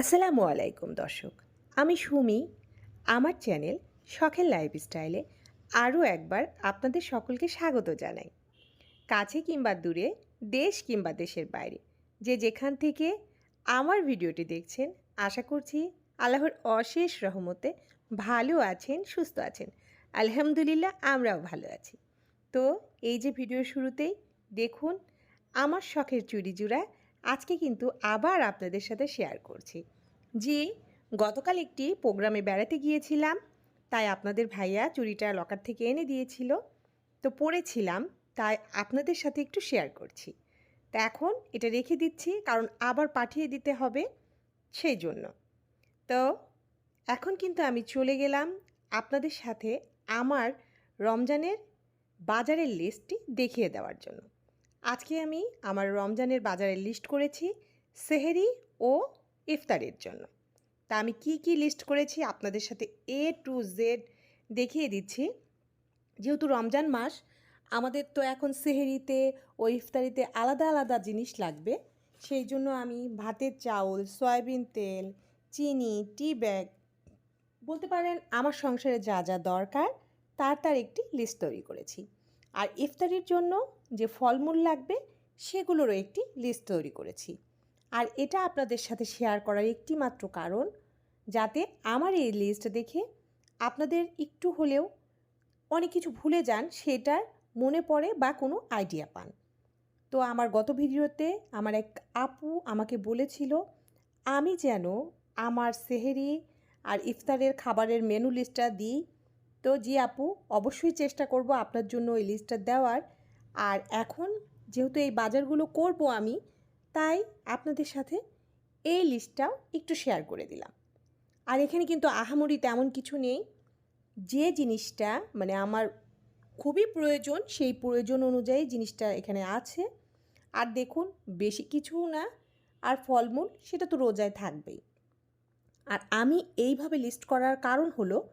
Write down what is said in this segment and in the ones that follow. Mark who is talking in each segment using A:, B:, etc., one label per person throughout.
A: আসসালামু আলাইকুম, দর্শক। আমি সুমি। আমার চ্যানেল শখের লাইফস্টাইলে আরও একবার আপনাদের সকলকে স্বাগত জানাই। কাছে কিংবা দূরে, দেশ কিংবা দেশের বাইরে, যে যেখান থেকে আমার ভিডিওটি দেখছেন, আশা করছি আল্লাহর অশেষ রহমতে ভালো আছেন, সুস্থ আছেন। আলহামদুলিল্লাহ, আমরাও ভালো আছি। তো এই যে ভিডিও শুরুতেই দেখুন, আমার শখের চুড়ি জুড়া আজকে কিন্তু আবার আপনাদের সাথে শেয়ার করছি। জি, গতকাল একটি প্রোগ্রামে বেড়াতে গিয়েছিলাম, তাই আপনাদের ভাইয়া চুরিটা লকার থেকে এনে দিয়েছিল। তো পরেছিলাম তাই আপনাদের সাথে একটু শেয়ার করছি। তা এখন এটা রেখে দিচ্ছি, কারণ আবার পাঠিয়ে দিতে হবে, সেই জন্য। তো এখন কিন্তু আমি চলে গেলাম আপনাদের সাথে আমার রমজানের বাজারের লিস্টটি দেখিয়ে দেওয়ার জন্য। আজকে আমি আমার রমজানের বাজারের লিস্ট করেছি সেহেরি ও ইফতারের জন্য। তা আমি কি কি লিস্ট করেছি আপনাদের সাথে এ টু জেড দেখিয়ে দিচ্ছি। যেহেতু রমজান মাস, আমাদের তো এখন সেহেরিতে ও ইফতারিতে আলাদা আলাদা জিনিস লাগবে। সেই জন্য আমি ভাতের চাউল, সয়াবিন তেল, চিনি, টি ব্যাগ, বলতে পারেন আমার সংসারে যা যা দরকার, তার তার একটি লিস্ট তৈরি করেছি। আর ইফতারির জন্য যে ফলমূল লাগবে, সেগুলোরও একটি লিস্ট তৈরি করেছি। আর এটা আপনাদের সাথে শেয়ার করার একটি মাত্র কারণ, যাতে আমার এই লিস্ট দেখে আপনাদের একটু হলেও অনেক কিছু ভুলে যান, সেটার মনে পড়ে বা কোনো আইডিয়া পান। তো আমার গত ভিডিওতে আমার এক আপু আমাকে বলেছিল, আমি যেন আমার সেহেরি আর ইফতারের খাবারের মেনু লিস্টটা দিই। তো জি আপু, অবশ্যই চেষ্টা করব আপনার জন্য ওই লিস্টটা দেওয়ার। আর এখন যেহেতু এই বাজারগুলো করব আমি, তাই আপনাদের সাথে এই লিস্টটাও একটু শেয়ার করে দিলাম। আর এখানে কিন্তু আহামরি তেমন কিছু নেই। যে জিনিসটা মানে আমার খুবই প্রয়োজন, সেই প্রয়োজন অনুযায়ী জিনিসটা এখানে আছে। আর দেখুন, বেশি কিছু না, আর ফলমূল সেটা তো রোজায় থাকবেই। আর আমি এইভাবে লিস্ট করার কারণ হলো,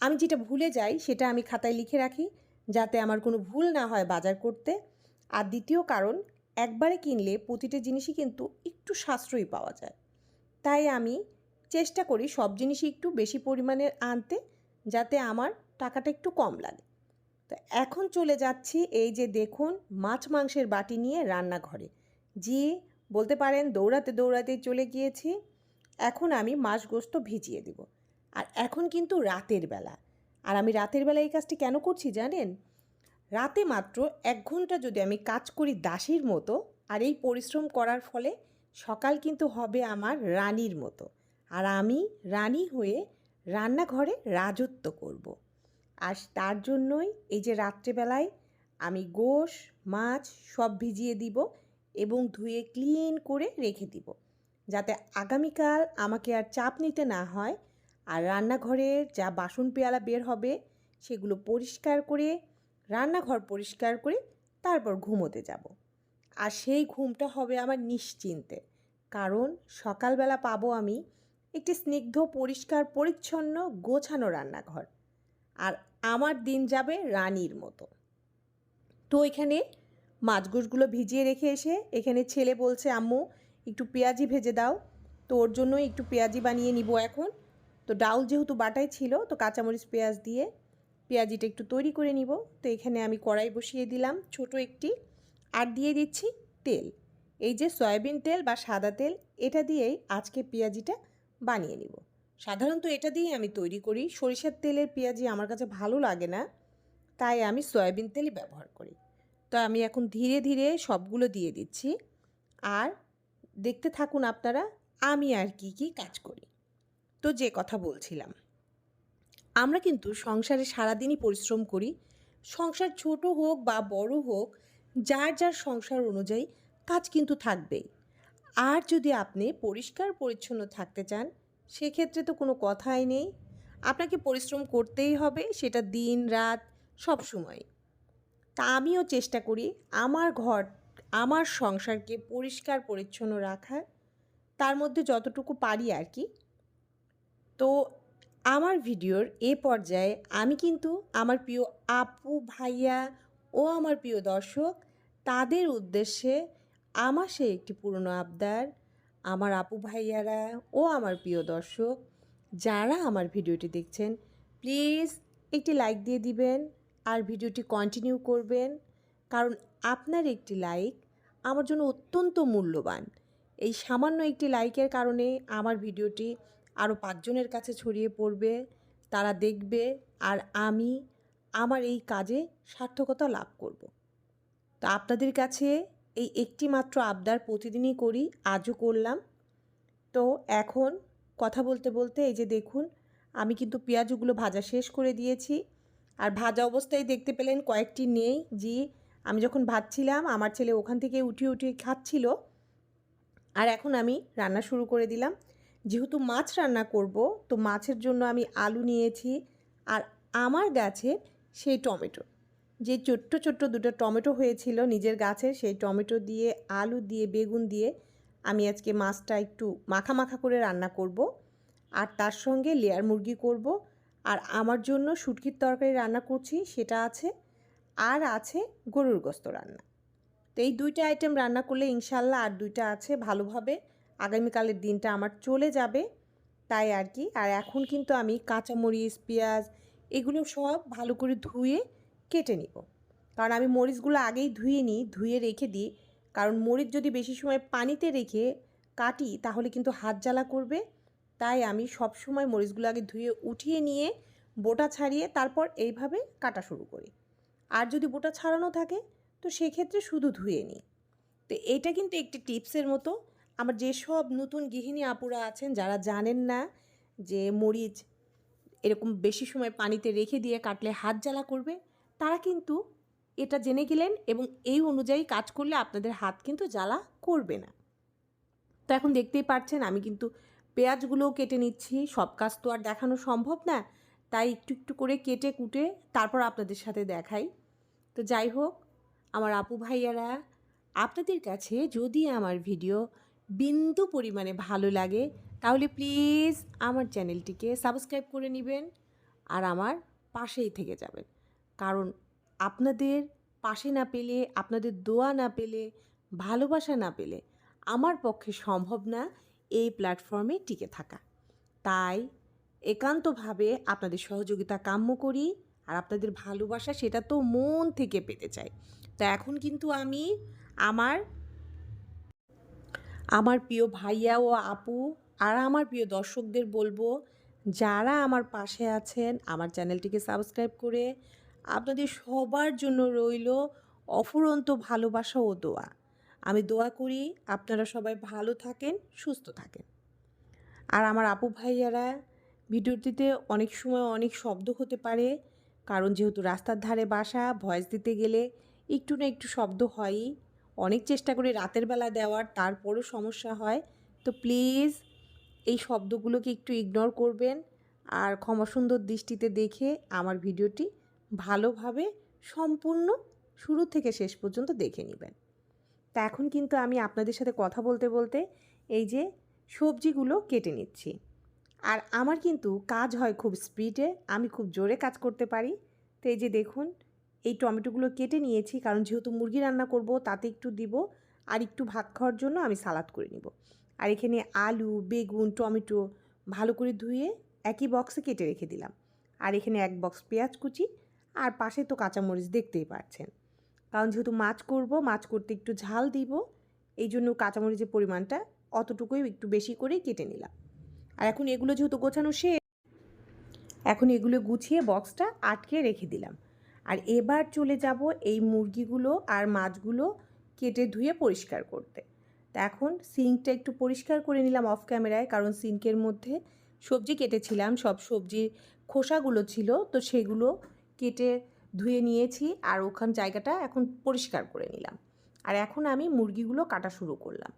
A: আমি যেটা ভুলে যাই সেটা আমি খাতায় লিখে রাখি। যাতে আমার কোনো ভুল না হয় বাজার করতে। আর দ্বিতীয় কারণ, একবারে কিনলে প্রতিটা জিনিসই কিন্তু একটু সাশ্রয়ী পাওয়া যায়। তাই আমি চেষ্টা করি সব জিনিসই একটু বেশি পরিমাণে আনতে, যাতে আমার টাকাটা একটু কম লাগে। তো এখন চলে যাচ্ছি এই যে দেখুন মাছ মাংসের বাটি নিয়ে রান্নাঘরে। জি, বলতে পারেন দৌড়াতে দৌড়াতে চলে গিয়েছি। এখন আমি মাছ গোস্ত ভিজিয়ে দেব। আর এখন কিন্তু রাতের বেলা। আর আমি রাতের বেলা এই কাজটি কেন করছি জানেন? রাতে মাত্র এক ঘণ্টা যদি আমি কাজ করি দাসীর মতো, আর এই পরিশ্রম করার ফলে সকাল কিন্তু হবে আমার রানীর মতো। আর আমি রানী হয়ে রান্নাঘরে রাজত্ব করব। আর তার জন্যই এই যে রাত্রেবেলায় আমি গোশ, মাছ সব ভিজিয়ে দিব এবং ধুয়ে ক্লিন করে রেখে দিব। যাতে আগামীকাল আমাকে আর চাপ নিতে না হয় আর রান্নাঘরের যা বাসন পেয়ালা বের হবে, সেগুলো পরিষ্কার করে, রান্নাঘর পরিষ্কার করে তারপর ঘুমোতে যাব। আর সেই ঘুমটা হবে আমার নিশ্চিন্তে। কারণ সকালবেলা পাবো আমি একটি স্নিগ্ধ, পরিষ্কার, পরিচ্ছন্ন, গোছানো রান্নাঘর। আর আমার দিন যাবে রানীর মতো। তো এখানে মাছগোশগুলো ভিজিয়ে রেখে এসে এখানে ছেলে বলছে, আম্মু, একটু পেঁয়াজি ভেজে দাও। তো ওর জন্যই একটু পেঁয়াজি বানিয়ে নিব এখন। তো ডাউল যেহেতু বাটাই ছিল, তো কাঁচামরিচ, পেঁয়াজ দিয়ে পেঁয়াজিটা একটু তৈরি করে নিব। তো এখানে আমি কড়াই বসিয়ে দিলাম ছোট একটি। আর দিয়ে দিচ্ছি তেল। এই যে সয়াবিন তেল বা সাদা তেল, এটা দিয়েই আজকে পেঁয়াজিটা বানিয়ে নিব। সাধারণত এটা দিয়ে আমি তৈরি করি। সরিষার তেলের পেঁয়াজি আমার কাছে ভালো লাগে না, তাই আমি সয়াবিন তেলই ব্যবহার করি। তো আমি এখন ধীরে ধীরে সবগুলো দিয়ে দিচ্ছি। আর দেখতে থাকুন আপনারা, আমি আর কি কি কাজ করি। তো যে কথা বলছিলাম। আমরা কিন্তু সংসারে সারাদিনই পরিশ্রম করি। সংসার ছোট হোক বা বড় হোক, যার যার সংসার অনুযায়ী কাজ কিন্তু থাকবেই। আর যদি আপনি পরিষ্কার পরিচ্ছন্ন থাকতে চান, সেক্ষেত্রে তো কোনো কথাই নেই। আপনাকে পরিশ্রম করতেই হবে, সেটা দিন, রাত, সব সময়। তা আমিও চেষ্টা করি আমার ঘর, আমার সংসারকে পরিষ্কার পরিচ্ছন্ন রাখার। তার মধ্যে যতটুকু পারি আর কি। তো আমার ভিডিওর এ পর্যায়ে আমি কিন্তু আমার প্রিয় আপু, ভাইয়া ও আমার প্রিয় দর্শক, তাদের উদ্দেশ্যে আমার সে একটি পুরনো আবদার, আমার আপু, ভাইয়ারা ও আমার প্রিয় দর্শক, যারা আমার ভিডিওটি দেখছেন, প্লিজ একটি লাইক দিয়ে দিবেন আর ভিডিওটি কন্টিনিউ করবেন। কারণ আপনার একটি লাইক আমার জন্য অত্যন্ত মূল্যবান। এই সামান্য একটি লাইকের কারণে আমার ভিডিওটি আরও পাঁচজনের কাছে ছড়িয়ে পড়বে, তারা দেখবে, আর আমি আমার এই কাজে সার্থকতা লাভ করব। তো আপনাদের কাছে এই একটি মাত্র আবদার প্রতিদিনই করি, আজও করলাম। তো এখন কথা বলতে বলতে এই যে দেখুন, আমি কিন্তু পেঁয়াজগুলো ভাজা শেষ করে দিয়েছি। আর ভাজা অবস্থায় দেখতে পেলেন কয়েকটি নেই যে আমি যখন ভাজছিলাম, আমার ছেলে ওখান থেকে উঠিয়ে উঠিয়ে খাচ্ছিল। আর এখন আমি রান্না শুরু করে দিলাম। যেহেতু মাছ রান্না করব, তো মাছের জন্য আমি আলু নিয়েছি আর আমার গাছে সেই টমেটো। যে ছোট্ট ছোট্ট দুটো টমেটো হয়েছিল নিজের গাছের সেই টমেটো দিয়ে, আলু দিয়ে, বেগুন দিয়ে আমি আজকে মাছটা একটু মাখা মাখা করে রান্না করব। আর তার সঙ্গে লেয়ার মুরগি করব। আর আমার জন্য শুটকির তরকারি রান্না করছি, সেটা আছে। আর আছে গরুর গোস্ত রান্না। তো এই দুইটা আইটেম রান্না করলে ইনশাল্লাহ আর দুইটা আছে ভালোভাবে। আগামীকালের দিনটা আমার চলে যাবে, তাই আর কি। আর এখন কিন্তু আমি কাঁচামরিচ, পেঁয়াজ এগুলো সব ভালো করে ধুয়ে কেটে নিব। কারণ আমি মরিচগুলো আগেই ধুয়ে নিই, ধুয়ে রেখে দিই। কারণ মরিচ যদি বেশি সময় পানিতে রেখে কাটি, তাহলে কিন্তু হাত জ্বালা করবে। তাই আমি সব সময় মরিচগুলো আগে ধুয়ে উঠিয়ে নিয়ে বোটা ছাড়িয়ে তারপর এইভাবে কাটা শুরু করি। আর যদি বোটা ছাড়ানো থাকে, তো সেক্ষেত্রে শুধু ধুয়ে নিই। তো এটা কিন্তু একটি টিপসের মতো আমার যেসব নতুন গৃহিণী আপুরা আছেন, যারা জানেন না যে মরিচ এরকম বেশি সময় পানিতে রেখে দিয়ে কাটলে হাত জ্বালা করবে, তারা কিন্তু এটা জেনে গেলেন এবং এই অনুযায়ী কাজ করলে আপনাদের হাত কিন্তু জ্বালা করবে না। তো এখন দেখতেই পাচ্ছেন আমি কিন্তু পেঁয়াজগুলোও কেটে নিচ্ছি, সব কাজ তো আর দেখানো সম্ভব না, তাই একটু একটু করে কেটে কুটে তারপর আপনাদের সাথে দেখাই। তো যাই হোক, আমার আপু ভাইয়ারা, আপনাদের কাছে যদি আমার ভিডিও বিন্দু পরিমাণে ভালো লাগে, তাহলে প্লিজ আমার চ্যানেলটিকে সাবস্ক্রাইব করে নেবেন আর আমার পাশেই থেকে যাবেন। কারণ আপনাদের পাশে না পেলে, আপনাদের দোয়া না পেলে, ভালোবাসা না পেলে আমার পক্ষে সম্ভব না এই প্ল্যাটফর্মে টিকে থাকা। তাই একান্তভাবে আপনাদের সহযোগিতা কাম্য করি আর আপনাদের ভালোবাসা সেটা তো মন থেকে পেতে চাই। তো এখন কিন্তু আমি আমার আমার প্রিয় ভাইয়া ও আপু আর আমার প্রিয় দর্শকদের বলব, যারা আমার পাশে আছেন, আমার চ্যানেলটিকে সাবস্ক্রাইব করে আপনাদের সবার জন্য রইল অফুরন্ত ভালোবাসা ও দোয়া। আমি দোয়া করি আপনারা সবাই ভালো থাকেন, সুস্থ থাকেন। আর আমার আপু ভাইয়ারা, ভিডিওটিতে অনেক সময় অনেক শব্দ হতে পারে, কারণ যেহেতু রাস্তার ধারে বাসা, ভয়েস দিতে গেলে একটু না একটু শব্দ হয়ই। অনেক চেষ্টা করি রাতের বেলা দেওয়ার, তারপরও সমস্যা হয়। তো প্লিজ এই শব্দগুলোকে একটু ইগনোর করবেন আর ক্ষমা সুন্দর দৃষ্টিতে দেখে আমার ভিডিওটি ভালোভাবে সম্পূর্ণ শুরু থেকে শেষ পর্যন্ত দেখে নেবেন। তা এখন কিন্তু আমি আপনাদের সাথে কথা বলতে বলতে এই যে সবজিগুলো কেটে নিচ্ছি। আর আমার কিন্তু কাজ হয় খুব স্পিডে আমি খুব জোরে কাজ করতে পারি। তো এই যে দেখুন এই টমেটোগুলো কেটে নিয়েছি, কারণ যেহেতু মুরগি রান্না করব তাতে একটু দিব আর একটু ভাত খাওয়ার জন্য আমি সালাদ করে নিব। আর এখানে আলু, বেগুন, টমেটো ভালো করে ধুয়ে একই বক্সে কেটে রেখে দিলাম। আর এখানে এক বক্স পেঁয়াজ কুচি আর পাশে তো কাঁচামরিচ দেখতেই পাচ্ছেন। কারণ যেহেতু মাছ করব, মাছ করতে একটু ঝাল দিব, এই জন্য কাঁচামরিচের পরিমাণটা অতটুকুই একটু বেশি করেই কেটে নিলাম। আর এখন এগুলো যেহেতু গোছানো শেষ, এখন এগুলো গুছিয়ে বক্সটা আটকে রেখে দিলাম। আর এবার চলে যাব এই মুরগিগুলো আর মাছগুলো কেটে ধুয়ে পরিষ্কার করতে। তা এখন সিঙ্কটা একটু পরিষ্কার করে নিলাম অফ ক্যামেরায় কারণ সিঙ্কের মধ্যে সবজি কেটেছিলাম, সব সবজির খোসাগুলো ছিল, তো সেগুলো কেটে ধুয়ে নিয়েছি আর ওখান জায়গাটা এখন পরিষ্কার করে নিলাম। আর এখন আমি মুরগিগুলো কাটা শুরু করলাম।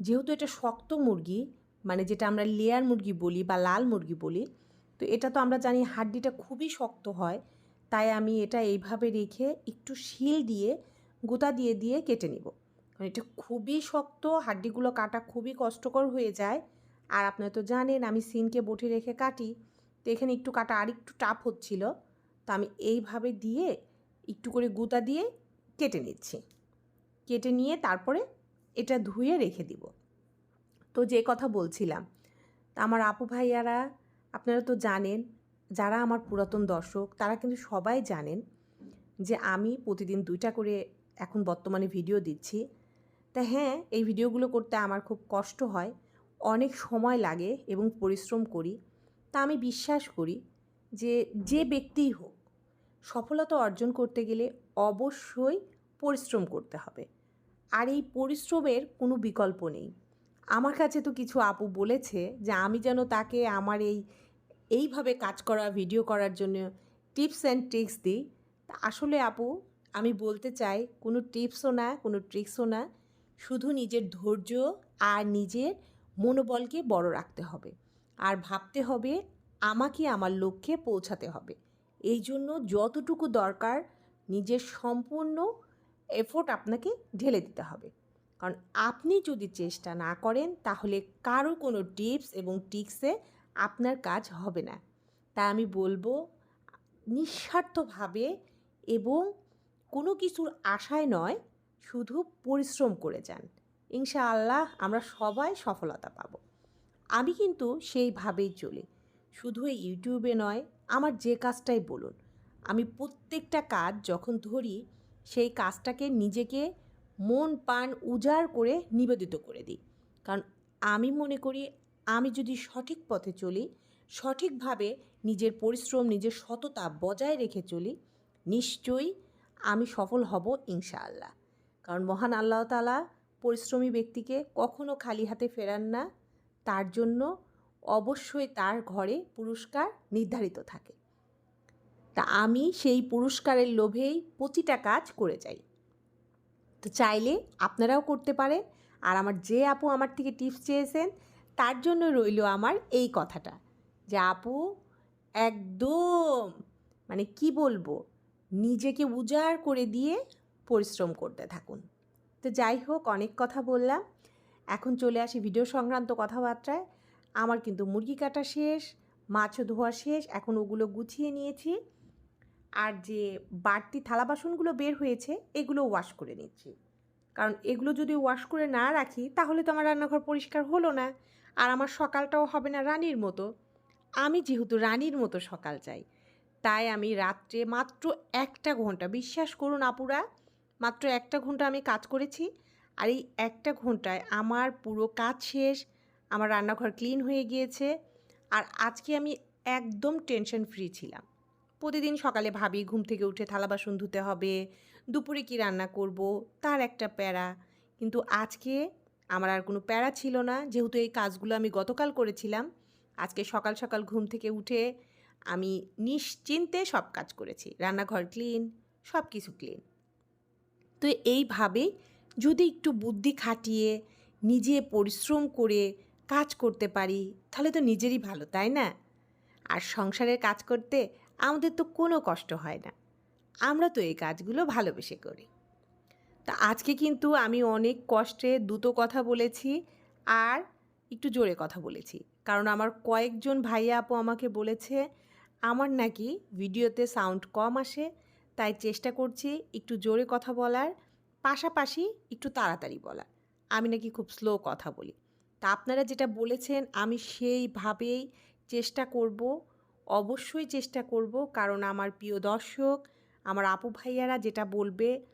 A: যেহেতু এটা শক্ত মুরগি মানে যেটা আমরা লেয়ার মুরগি বলি বা লাল মুরগি বলি, তো এটা তো আমরা জানি হাড্ডিটা খুবই শক্ত হয় তাই আমি এটা এইভাবে রেখে একটু শিল দিয়ে, গোতা দিয়ে দিয়ে কেটে নিব। কারণ এটা খুবই শক্ত, হাড্ডিগুলো কাটা খুবই কষ্টকর হয়ে যায়। আর আপনারা তো জানেন, আমি সিনকে বটে রেখে কাটি। তো এখানে একটু কাটা আর একটু টাফ হচ্ছিল। তো আমি এইভাবে দিয়ে একটু করে গুতা দিয়ে কেটে নিচ্ছি। কেটে নিয়ে তারপরে এটা ধুয়ে রেখে দিব। তো যে কথা বলছিলাম, তা আমার আপু ভাইয়ারা, আপনারা তো জানেন যারা আমার পুরাতন দর্শক, তারা কিন্তু সবাই জানেন যে আমি প্রতিদিন দুইটা করে এখন বর্তমানে ভিডিও দিচ্ছি। তা হ্যাঁ এই ভিডিওগুলো করতে আমার খুব কষ্ট হয়, অনেক সময় লাগে এবং পরিশ্রম করি। তা আমি বিশ্বাস করি যে যে ব্যক্তিই হোক, সফলতা অর্জন করতে গেলে অবশ্যই পরিশ্রম করতে হবে। আর এই পরিশ্রমের কোনো বিকল্প নেই। আমার কাছে তো কিছু আপু বলেছে যে, আমি যেন তাকে আমার এই এইভাবে কাজ করা ভিডিও করার জন্য টিপস অ্যান্ড ট্রিক্স দিই। তা আসলে আপু, আমি বলতে চাই, কোনো টিপসও না, কোনো ট্রিক্সও না, শুধু নিজের ধৈর্য আর নিজের মনোবলকে বড় রাখতে হবে। আর ভাবতে হবে, আমাকে আমার লক্ষ্যে পৌঁছাতে হবে। এই জন্য যতটুকু দরকার, নিজের সম্পূর্ণ এফোর্ট আপনাকে ঢেলে দিতে হবে। কারণ আপনি যদি চেষ্টা না করেন, তাহলে কারও কোনো টিপস এবং টিক্সে আপনার কাজ হবে না। তাই আমি বলব, নিঃস্বার্থভাবে এবং কোনো কিছুর আশায় নয়, শুধু পরিশ্রম করে যান। ইনশাআল্লাহ আমরা সবাই সফলতা পাব। আমি কিন্তু সেইভাবেই চলি। শুধু ইউটিউবে নয়, আমার যে কাজটাই বলুন। আমি প্রত্যেকটা কাজ যখন ধরি, সেই কাজটাকে নিজেকে মন প্রাণ উজাড় করে নিবেদিত করে দিই। কারণ আমি মনে করি আমি যদি সঠিক পথে চলি, সঠিকভাবে নিজের পরিশ্রম, নিজের সততা বজায় রেখে চলি, নিশ্চয়ই আমি সফল হব ইনশাআল্লাহ। কারণ মহান আল্লাহ তালা পরিশ্রমী ব্যক্তিকে কখনো খালি হাতে ফেরান না, তার জন্য অবশ্যই তার ঘরে পুরস্কার নির্ধারিত থাকে। তা আমি সেই পুরস্কারের লোভেই প্রতিটা কাজ করে যাই। তো চাইলে আপনারাও করতে পারেন। আর আমার যে আপু আমার থেকে টিপস চেয়েছেন তার জন্য রইল আমার এই কথাটা। যে আপু, একদম মানে কি বলব, নিজেকে উজাড় করে দিয়ে পরিশ্রম করতে থাকুন। তো যাই হোক, অনেক কথা বললাম। এখন চলে আসি ভিডিও সংক্রান্ত কথাবার্তায়। আমার কিন্তু মুরগি কাটা শেষ, মাছও ধোয়া শেষ, এখন ওগুলো গুছিয়ে নিয়েছি। আর যে বাড়তি থালা বাসনগুলো বের হয়েছে, এগুলো ওয়াশ করে নিচ্ছি। কারণ এগুলো যদি ওয়াশ করে না রাখি, তাহলে তো আমার রান্নাঘর পরিষ্কার হলো না। আর আমার সকালটাও হবে না রানীর মতো। আমি যেহেতু রানীর মতো সকাল চাই, তাই আমি রাত্রে মাত্র একটা ঘণ্টা, বিশ্বাস করুন আপুরা, মাত্র একটা ঘণ্টা আমি কাজ করেছি আর এই একটা ঘন্টায় আমার পুরো কাজ শেষ, আমার রান্নাঘর ক্লিন হয়ে গিয়েছে আর আজকে আমি একদম টেনশন ফ্রি ছিলাম। প্রতিদিন সকালে ভাবি ঘুম থেকে উঠে থালা বাসন ধুতে হবে, দুপুরে কি রান্না করব, তার একটা প্যারা। কিন্তু আজকে আমার আর কোনো প্যারা ছিল না। যেহেতু এই কাজগুলো আমি গতকাল করেছিলাম, আজকে সকাল সকাল ঘুম থেকে উঠে আমি নিশ্চিন্তে সব কাজ করেছি। রান্নাঘর ক্লিন সব কিছু ক্লিন তো এইভাবে যদি একটু বুদ্ধি খাটিয়ে, নিজে পরিশ্রম করে কাজ করতে পারি, তাহলে তো নিজেরই ভালো, তাই না? আর সংসারের কাজ করতে আমাদের তো কোনো কষ্ট হয় না। আমরা তো এই কাজগুলো ভালোবেসে করি। তা আজকে কিন্তু আমি অনেক কষ্টে দুটো কথা বলেছি আর একটু জোরে কথা বলেছি। কারণ আমার কয়েকজন ভাইয়া আপু আমাকে বলেছে, আমার নাকি ভিডিওতে সাউন্ড কম আসে, তাই চেষ্টা করছি একটু জোরে কথা বলার, পাশাপাশি একটু তাড়াতাড়ি বলার। আমি নাকি খুব স্লো কথা বলি। তা আপনারা যেটা বলেছেন, আমি সেইভাবেই চেষ্টা করব, অবশ্যই চেষ্টা করব। কারণ আমার প্রিয় দর্শক, আমার আপু ভাইয়ারা যেটা বলবে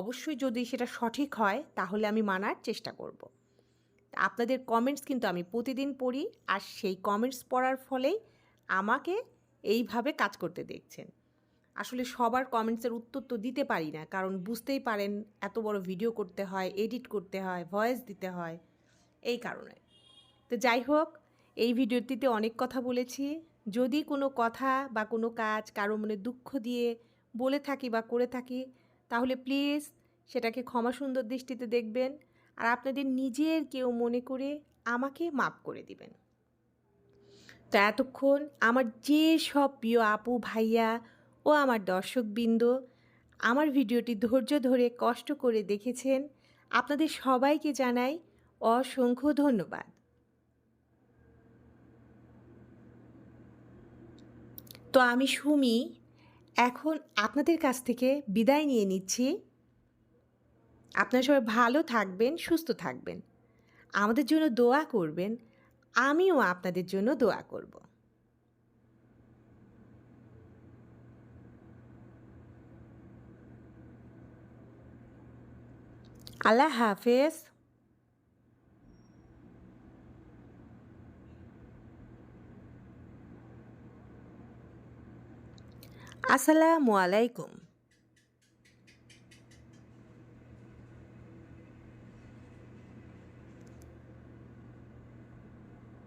A: অবশ্যই যদি সেটা সঠিক হয়, তাহলে আমি মানার চেষ্টা করব। আপনাদের কমেন্টস কিন্তু আমি প্রতিদিন পড়ি, আর সেই কমেন্টস পড়ার ফলেই আমাকে এইভাবে কাজ করতে দেখছেন। আসলে সবার কমেন্টসের উত্তর তো দিতে পারি না, কারণ বুঝতেই পারেন এত বড় ভিডিও করতে হয় এডিট করতে হয় ভয়েস দিতে হয়, এই কারণে। তো যাই হোক, এই ভিডিওটিতে অনেক কথা বলেছি। যদি কোনো কথা বা কোনো কাজ কারও মনে দুঃখ দিয়ে বলে থাকি বা করে থাকি তাহলে প্লিজ সেটাকে ক্ষমা সুন্দর দৃষ্টিতে দেখবেন আর আপনাদের নিজের কেউ মনে করে আমাকে মাপ করে দিবেন। তো এতক্ষণ আমার যে সব প্রিয় আপু, ভাইয়া ও আমার দর্শকবৃন্দ আমার ভিডিওটি ধৈর্য ধরে কষ্ট করে দেখেছেন, আপনাদের সবাইকে জানাই অসংখ্য ধন্যবাদ। তো আমি সুমি এখন আপনাদের কাছ থেকে বিদায় নিয়ে নিচ্ছি। আপনারা সবাই ভালো থাকবেন, সুস্থ থাকবেন। আমাদের জন্য দোয়া করবেন, আমিও আপনাদের জন্য দোয়া করব। আল্লাহ হাফেজ। আসসালামু আলাইকুম।